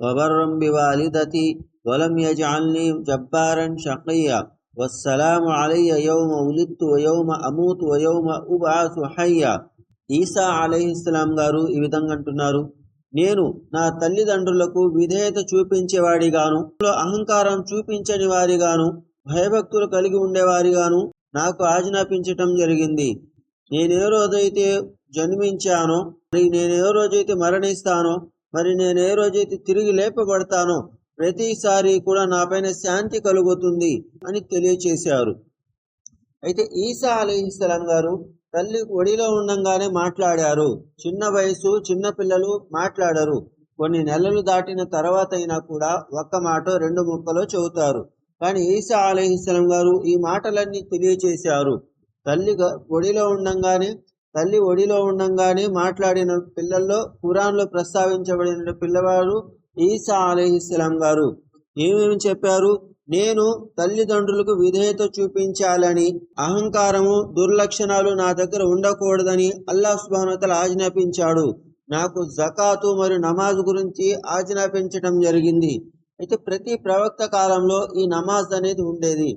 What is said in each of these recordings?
وبرا بوالدتي ولم يجعلني جبارا شقيا والسلام علي يوم ولدت ويوم أموت ويوم أبعث حيا ఈసా అలైహిస్లాం గారు ఈ విధంగా అంటున్నారు నేను నా తల్లిదండ్రులకు విధేయత చూపించేవాడిగాను అహంకారం చూపించని వారిగాను భయభక్తులు కలిగి ఉండేవారిగాను నాకు ఆజ్ఞాపించటం జరిగింది నేను ఏ రోజైతే జన్మించానో మరి నేను ఏ రోజైతే మరణిస్తానో మరి నేను ఏ రోజైతే తిరిగి లేపబడతానో ప్రతిసారి కూడా నాపైన శాంతి కలుగుతుంది అని తెలియచేశారు. అయితే ఈసా అలీహిస్లాం గారు తల్లి ఒడిలో ఉండంగానే మాట్లాడారు. చిన్న వయసు చిన్న పిల్లలు మాట్లాడరు. కొన్ని నెలలు దాటిన తర్వాత అయినా కూడా ఒక్క మాట రెండు ముక్కలో చెబుతారు. కానీ ఈసా అలీహిస్లాం గారు ఈ మాటలన్నీ తెలియచేశారు. తల్లి ఒడిలో ఉండంగానే తల్లి ఒడిలో ఉండంగానే మాట్లాడిన పిల్లల్లో ఖురాన్లో ప్రస్తావించబడిన పిల్లవారు ఈసా అలీహిస్లాం గారు. ఏమేమి చెప్పారు? నేను తల్లిదండ్రులకు విధేయత చూపించాలని అహంకారము దుర్లక్షణాలు నా దగ్గర ఉండకూడదని అల్లా సుబానతల ఆజ్ఞాపించాడు. నాకు జకాతు మరియు నమాజ్ గురించి ఆజ్ఞాపించటం జరిగింది. అయితే ప్రతి ప్రవక్త కాలంలో ఈ నమాజ్ అనేది ఉండేది.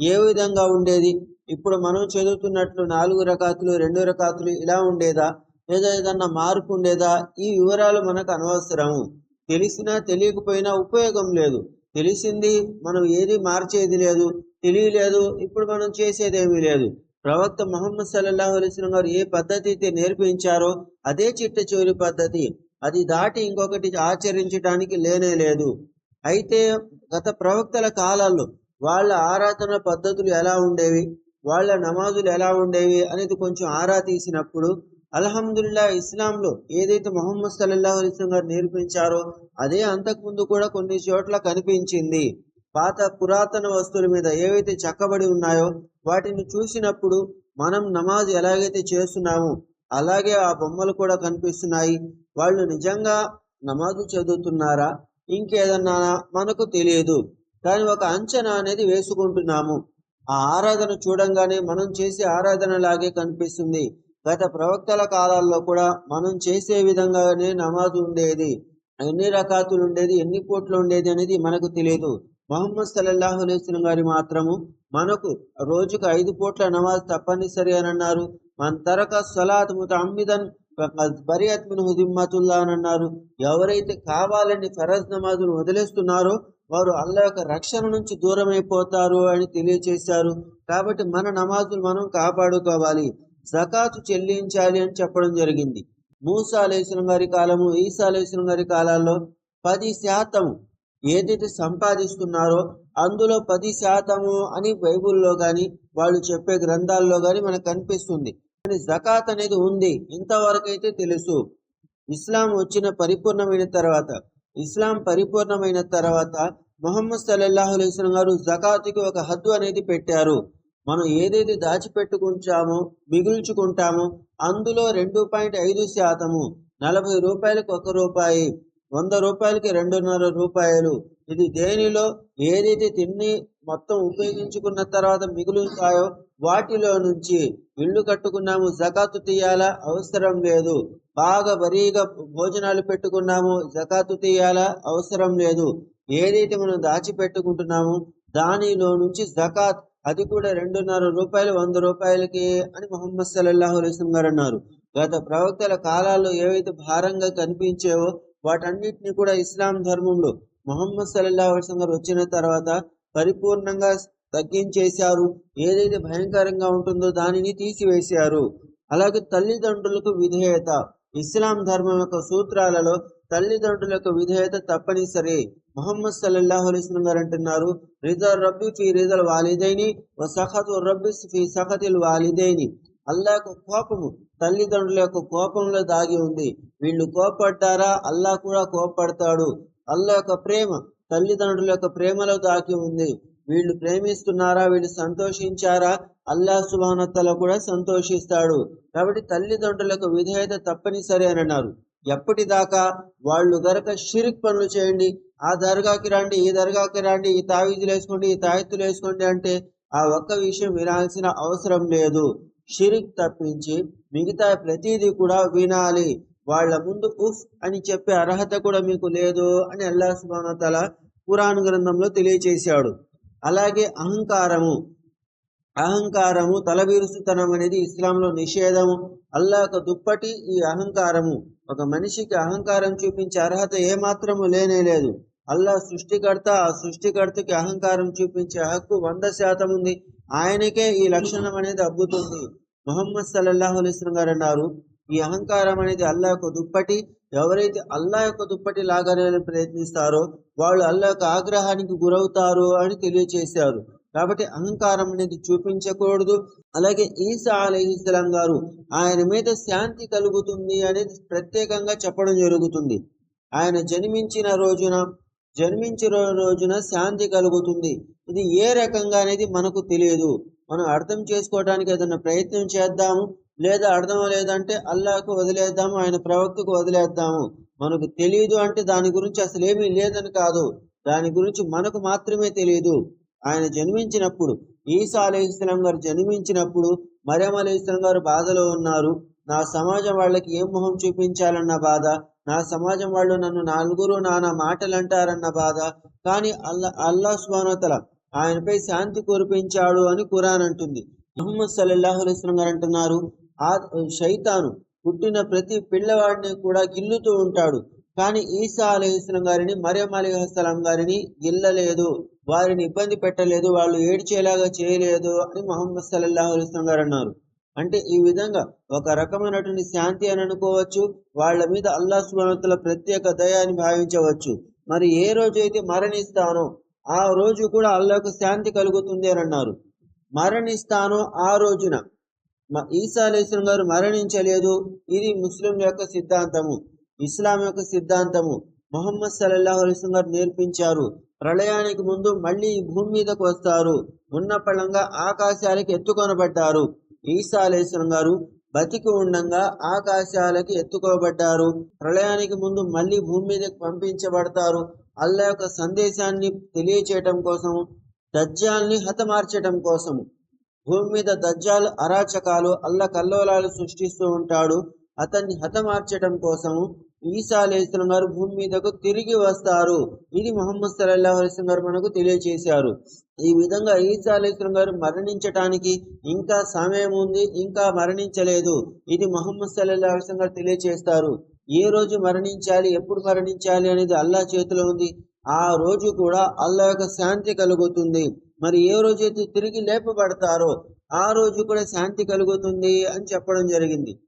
ఏ విధంగా ఉండేది? ఇప్పుడు మనం చదువుతున్నట్లు నాలుగు రకాతులు రెండు రకాతులు ఇలా ఉండేదా? లేదా ఏదన్నా మార్పు ఉండేదా? ఈ వివరాలు మనకు అనవసరము తెలిసినా తెలియకపోయినా ఉపయోగం లేదు. తెలిసింది మనం ఏది మార్చేది లేదు. తెలియలేదు. ఇప్పుడు మనం చేసేదేమీ లేదు. ప్రవక్త మొహమ్మద్ సల్లాహు అలైస్లం గారు ఏ పద్ధతి అయితే నేర్పించారో అదే చిట్ట చివరి పద్ధతి. అది దాటి ఇంకొకటి ఆచరించడానికి లేనే లేదు. అయితే గత ప్రవక్తల కాలాల్లో వాళ్ళ ఆరాధన పద్ధతులు ఎలా ఉండేవి? వాళ్ళ నమాజులు ఎలా ఉండేవి? అనేది కొంచెం ఆరా తీసినప్పుడు అల్హమ్దుల్లా ఇస్లాంలో ఏదైతే మొహమ్మద్ సల్లాహు అలిస్లం గారు నేర్పించారో అదే అంతకుముందు కూడా కొన్ని చోట్ల కనిపించింది. పాత పురాతన వస్తువుల మీద ఏవైతే చక్కబడి ఉన్నాయో వాటిని చూసినప్పుడు మనం నమాజ్ ఎలాగైతే చేస్తున్నామో అలాగే ఆ బొమ్మలు కూడా కనిపిస్తున్నాయి. వాళ్ళు నిజంగా నమాజు చదువుతున్నారా? ఇంకేదన్నా మనకు తెలియదు. దాని ఒక అంచనా అనేది వేసుకుంటున్నాము. ఆ ఆరాధన చూడంగానే మనం చేసే ఆరాధన లాగే కనిపిస్తుంది. గత ప్రవక్తల కాలాల్లో కూడా మనం చేసే విధంగానే నమాజ్ ఉండేది. ఎన్ని రకాతులు ఉండేది ఎన్ని కోట్లు ఉండేది అనేది మనకు తెలియదు. మహమ్మద్ సల్లల్లాహు అలైస్లం గారి మాత్రము మనకు రోజుకు ఐదు పూట్ల నమాజ్ తప్పనిసరి అని అన్నారు. మన తరక సలాత్ ముతమ్మిదన్ బరియత్ మిన్ హుదిమ్మతుల్లా అని అన్నారు. ఎవరైతే కావాలని ఫరజ్ నమాజును వదిలేస్తున్నారో వారు అల్లా యొక్క రక్షణ నుంచి దూరం అయిపోతారు అని తెలియచేశారు. కాబట్టి మన నమాజులు మనం కాపాడుకోవాలి. జకాతు చెల్లించాలి అని చెప్పడం జరిగింది. మూసా అలేశ్వరం గారి కాలము ఈసా అలేశ్వరం గారి కాలాల్లో పది శాతం ఏదైతే సంపాదిస్తున్నారో అందులో పది శాతము అని బైబుల్లో కానీ వాళ్ళు చెప్పే గ్రంథాల్లో కానీ మనకు కనిపిస్తుంది. జకాత్ అనేది ఉంది. ఇంతవరకు అయితే తెలుసు. ఇస్లాం వచ్చిన పరిపూర్ణమైన తర్వాత ఇస్లాం పరిపూర్ణమైన తర్వాత మొహమ్మద్ సల్లల్లాహు అలైస్లం గారు జకాత్కి ఒక హద్దు అనేది పెట్టారు. మనం ఏదైతే దాచిపెట్టుకుంటామో మిగుల్చుకుంటామో అందులో రెండు పాయింట్ ఐదు శాతము నలభై రూపాయలకు ఒక రూపాయి వంద రూపాయలకి రెండున్నర రూపాయలు ఇది దేనిలో ఏదైతే తిని మొత్తం ఉపయోగించుకున్న తర్వాత మిగులుతాయో వాటిలో నుంచి ఇల్లు కట్టుకున్నాము జకాతు తీయాలా? అవసరం లేదు. బాగా వరీగా భోజనాలు పెట్టుకున్నాము జకాతు తీయాలా? అవసరం లేదు. ఏదైతే మనం దాచిపెట్టుకుంటున్నాము? దానిలో నుంచి జకాత్ అది కూడా రెండున్నర రూపాయలు వంద రూపాయలకి అని మొహమ్మద్ సల్లల్లాహు అలైస్లం గారు అన్నారు. గత ప్రవక్తల కాలాల్లో ఏవైతే భారంగా కనిపించేవో వాటన్నిటిని కూడా ఇస్లాం ధర్మంలో మొహమ్మద్ సల్లల్లాహు అలైస్లం గారు వచ్చిన తర్వాత పరిపూర్ణంగా తగ్గించేశారు. ఏదైతే భయంకరంగా ఉంటుందో దానిని తీసివేశారు. అలాగే తల్లిదండ్రులకు విధేయత. ఇస్లాం ధర్మం యొక్క సూత్రాలలో తల్లిదండ్రుల యొక్క విధేయత తప్పనిసరి. మొహమ్మద్ సల్లల్లాహు అలైస్లం గారు అంటున్నారు రిజా రబ్బి ఫీ రిజల్ వాలిదైని ఓ సఖతు రబ్బిస్ ఫీ సఖతిల్ వాలిదైని. అల్లా యొక్క కోపము తల్లిదండ్రుల యొక్క కోపంలో దాగి ఉంది. వీళ్ళు కోపడ్డారా? అల్లా కూడా కోపడతాడు. అల్లా యొక్క ప్రేమ తల్లిదండ్రుల యొక్క ప్రేమలో దాగి ఉంది. వీళ్ళు ప్రేమిస్తున్నారా? వీళ్ళు సంతోషించారా? అల్లా సుబానత్తల కూడా సంతోషిస్తాడు. కాబట్టి తల్లిదండ్రులకు విధేయత తప్పనిసరి అని అన్నారు. ఎప్పటిదాకా వాళ్ళు గనక షిరిక్ పనులు చేయండి ఆ దర్గాకి రండి ఈ దర్గాకి రండి ఈ తావీజులు వేసుకోండి ఈ తాయెత్తులు వేసుకోండి అంటే ఆ ఒక్క విషయం వినాల్సిన అవసరం లేదు. షిరిక్ తప్పించి మిగతా ప్రతిదీ కూడా వినాలి. వాళ్ళ ముందు ఉఫ్ అని చెప్పే అర్హత కూడా మీకు లేదు అని అల్లా సుబానతల పురాణ గ్రంథంలో తెలియచేశాడు. అలాగే అహంకారము. అహంకారము తలబీరుసుతనం అనేది ఇస్లాంలో నిషేధము. అల్లాక దుప్పటి ఈ అహంకారము. ఒక మనిషికి అహంకారం చూపించే అర్హత ఏమాత్రము లేనే లేదు. అల్లా సృష్టికర్త ఆ సృష్టికర్తకి అహంకారం చూపించే హక్కు వంద శాతం ఉంది. ఆయనకే ఈ లక్షణం అనేది అబ్బుతుంది. మొహమ్మద్ సల్లల్లాహు అలైస్లం గారు అన్నారు ఈ అహంకారం అనేది అల్లాకు దుప్పటి ఎవరైతే అల్లా యొక్క దుప్పటి లాగానే ప్రయత్నిస్తారో వాళ్ళు అల్లా యొక్క ఆగ్రహానికి గురవుతారు అని తెలియచేశారు. కాబట్టి అహంకారం అనేది చూపించకూడదు. అలాగే ఈసా అలహిస్లాం గారు ఆయన మీద శాంతి కలుగుతుంది అనేది ప్రత్యేకంగా చెప్పడం జరుగుతుంది. ఆయన జన్మించిన రోజున జన్మించిన రోజున శాంతి కలుగుతుంది. ఇది ఏ రకంగా అనేది మనకు తెలియదు. మనం అర్థం చేసుకోవడానికి ఏదైనా ప్రయత్నం చేద్దాము. లేదా అర్థం లేదంటే అల్లాకు వదిలేద్దాము ఆయన ప్రవక్తకు వదిలేద్దాము. మనకు తెలియదు అంటే దాని గురించి అసలు ఏమీ లేదని కాదు. దాని గురించి మనకు మాత్రమే తెలియదు ఆయన జన్మించినప్పుడు ఈసా అలీస్లాం గారు జన్మించినప్పుడు మరియం అలీస్లాం గారు బాధలో ఉన్నారు. నా సమాజం వాళ్ళకి ఏం మొహం చూపించాలన్న బాధ? నా సమాజం వాళ్ళు నన్ను నలుగురు నానా మాటలు అంటారన్న బాధ? కానీ అల్లా అల్లా స్వానతల ఆయనపై శాంతి కురిపించాడు అని ఖురాన్ అంటుంది. ముహమ్మద్ సల్లాహు అలైస్లం గారు అంటున్నారు ఆ శైతాను పుట్టిన ప్రతి పిల్లవాడిని కూడా గిల్లుతూ ఉంటాడు. కానీ ఈసా అలహిస్లం గారిని మరియం అలీహస్లాం గారిని గిల్లలేదు. వారిని ఇబ్బంది పెట్టలేదు. వాళ్ళు ఏడ్చేలాగా చేయలేదు అని మొహమ్మద్ సల్లల్లాహు అలిస్లం గారు అన్నారు. అంటే ఈ విధంగా ఒక రకమైనటువంటి శాంతి అని అనుకోవచ్చు. వాళ్ళ మీద అల్లా సుమతుల ప్రత్యేక దయ అని భావించవచ్చు. మరి ఏ రోజు అయితే మరణిస్తానో ఆ రోజు కూడా అల్లాకు శాంతి కలుగుతుంది అని అన్నారు. మరణిస్తానో ఆ రోజున ఈసా అలీస్లం గారు మరణించలేదు. ఇది ముస్లిం యొక్క సిద్ధాంతము. ఇస్లాం యొక్క సిద్ధాంతము. మొహమ్మద్ సల్లాహు అలీస్లం గారు నేర్పించారు. ప్రళయానికి ముందు మళ్ళీ భూమి మీదకు వస్తారు. ఉన్న ఆకాశాలకి ఎత్తుకొనబడ్డారు. ఈసా అలీస్లం గారు బతికి ఉండగా ఆకాశాలకి ఎత్తుకోబడ్డారు. ప్రళయానికి ముందు మళ్ళీ భూమి మీదకి పంపించబడతారు. అల్లా యొక్క సందేశాన్ని తెలియచేయటం కోసము దజ్జాల్ని హతమార్చటం కోసము. భూమి మీద దజ్జాలు అరాచకాలు అల్లకల్లోలాలు సృష్టిస్తూ ఉంటాడు. అతన్ని హతమార్చడం కోసము ఈసా అలీస్లం గారు భూమి మీదకు తిరిగి వస్తారు. ఇది మొహమ్మద్ సల్లాహు అలీస్లం గారు మనకు తెలియజేశారు ఈ విధంగా ఈసా అలీస్లం గారు మరణించటానికి ఇంకా సమయం ఉంది ఇంకా మరణించలేదు. ఇది మొహమ్మద్ సల్లాహు అలీస్లం గారు తెలియచేస్తారు. ఏ రోజు మరణించాలి ఎప్పుడు మరణించాలి అనేది అల్లా చేతిలో ఉంది. ఆ రోజు కూడా అల్లా యొక్క శాంతి కలుగుతుంది. మరి ఏ రోజైతే తిరిగి లేపబడతారో ఆ రోజు కూడా శాంతి కలుగుతుంది అని చెప్పడం జరిగింది.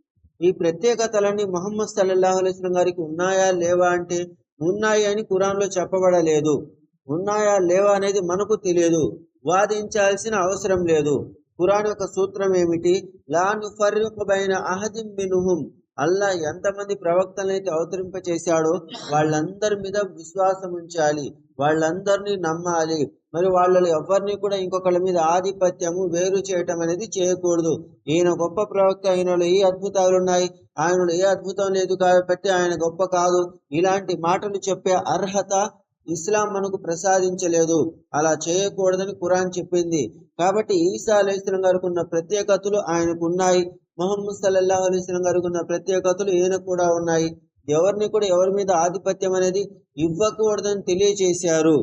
ఈ ప్రత్యేకతలన్నీ మొహమ్మద్ సల్లల్లాహు అలైస్లం గారికి ఉన్నాయా లేవా అంటే ఉన్నాయి అని కురాన్లో చెప్పబడలేదు. ఉన్నాయా లేవా అనేది మనకు తెలియదు. వాదించాల్సిన అవసరం లేదు. కురాన్ యొక్క సూత్రం ఏమిటి? లాను నుఫర్రికబైన అహదిం మినుహుం అల్లా ఎంతమంది ప్రవక్తలైతే అవతరింప చేశాడో వాళ్ళందరి మీద విశ్వాసం ఉంచాలి. వాళ్ళందరినీ నమ్మాలి. మరి వాళ్ళలో ఎవరిని కూడా ఇంకొకళ్ళ మీద ఆధిపత్యము వేరు చేయటం అనేది చేయకూడదు. ఈయన గొప్ప ప్రవక్త ఆయనలో ఏ అద్భుతాలు ఉన్నాయి? ఆయనలో ఏ అద్భుతం లేదు కాబట్టి ఆయన గొప్ప కాదు. ఇలాంటి మాటలు చెప్పే అర్హత ఇస్లాం మనకు ప్రసాదించలేదు. అలా చేయకూడదని ఖురాన్ చెప్పింది. కాబట్టి ఈసా అలైస్లం గారికి ఉన్న ప్రత్యేకతలు ఆయనకు ఉన్నాయి. మొహమ్మద్ సల్లల్లాహు అలైస్లం గారికి ఉన్న ప్రత్యేకతలు ఈయన కూడా ఉన్నాయి. ఎవరిని కూడా ఎవరి మీద ఆధిపత్యం అనేది ఇవ్వకూడదని తెలియచేశారు.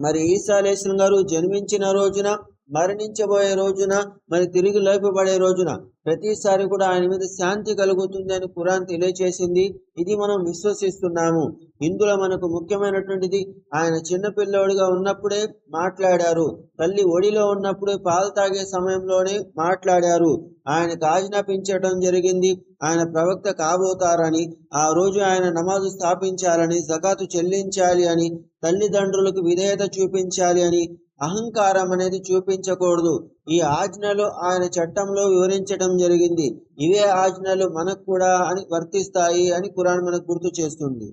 మరి ఈసా అలైస్లం గారు జన్మించిన రోజున మరణించబోయే రోజున మరి తిరిగి లేపబడే రోజున ప్రతిసారి కూడా ఆయన మీద శాంతి కలుగుతుంది అని ఖురాన్ తెలియచేసింది. ఇది మనం విశ్వసిస్తున్నాము. ఇందులో మనకు ముఖ్యమైనటువంటిది ఆయన చిన్నపిల్లోడిగా ఉన్నప్పుడే మాట్లాడారు. తల్లి ఒడిలో ఉన్నప్పుడే పాలు తాగే సమయంలోనే మాట్లాడారు. ఆయనకు ఆజ్ఞాపించడం జరిగింది. ఆయన ప్రవక్త కాబోతారని ఆ రోజు ఆయన నమాజు స్థాపించాలని జకాతు చెల్లించాలి అని తల్లిదండ్రులకు విధేయత చూపించాలి అని అహంకారం అనేది చూపించకూడదు. ఈ ఆజ్ఞలు ఆయన చట్టంలో వివరించడం జరిగింది. ఇవే ఆజ్ఞలు మనకు కూడా అని వర్తిస్తాయి అని కురాన్ మనకు గుర్తు చేస్తుంది.